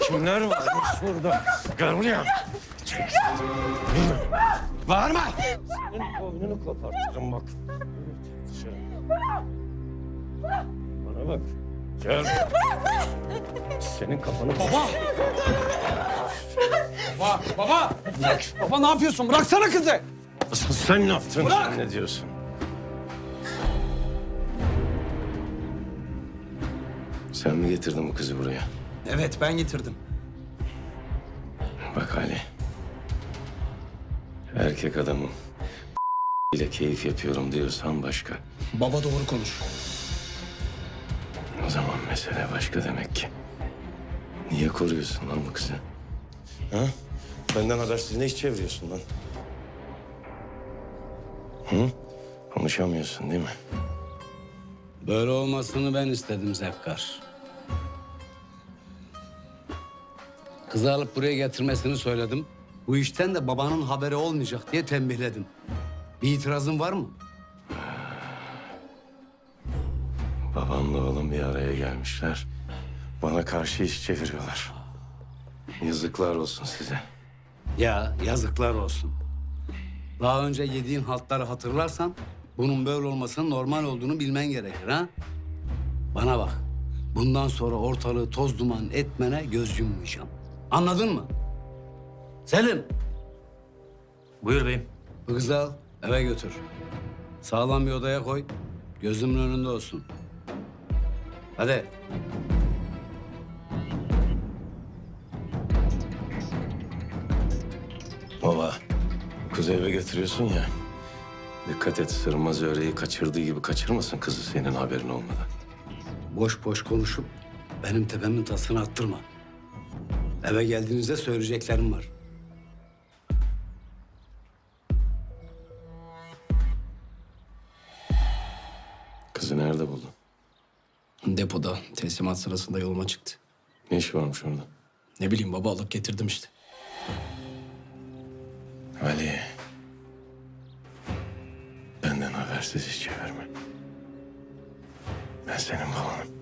Kimler varmış burada. Gel buraya. Bağırma. Senin boynunu kopartırım bak. Dışarı. Bana bak. Gel. Senin kafanı... Baba! Baba, baba! Baba ne yapıyorsun? Bıraksana kızı! Asıl sen ne yaptın? Bırak! Sen ne diyorsun? Sen mi getirdin bu kızı buraya? Evet ben getirdim. Bak Ali. Erkek adamım. ile keyif yapıyorum diyorsan başka. Baba doğru konuş. O zaman mesele başka demek ki. Niye koruyorsun lan bu kızı? Ha? Benden habersiz ne iş çeviriyorsun lan? Hı? Konuşamıyorsun değil mi? Böyle olmasını ben istedim Zevkar. Kızı alıp buraya getirmesini söyledim. Bu işten de babanın haberi olmayacak diye tembihledim. Bir itirazın var mı? Babamla oğlum bir araya gelmişler. Bana karşı iş çeviriyorlar. Yazıklar olsun size. Ya yazıklar olsun. Daha önce yediğin haltları hatırlarsan bunun böyle olmasının normal olduğunu bilmen gerekir ha? Bana bak. Bundan sonra ortalığı toz duman etmene göz yummayacağım. Anladın mı? Selim. Buyur beyim. Bu kızı al, eve götür. Sağlam bir odaya koy. Gözümün önünde olsun. Hadi. Baba, kızı eve götürüyorsun ya. Dikkat et, sırmaz öreği kaçırdığı gibi kaçırmasın kızı senin haberin olmadan. Boş boş konuşup benim tepemin tasını attırma. Eve geldiğinizde söyleyeceklerim var. Kızı nerede buldun? Depoda teslimat sırasında yoluma çıktı. Ne iş varmış orada? Ne bileyim baba alıp getirdim işte. Ali. Benden habersiz iş çevirme. Ben senin babanım.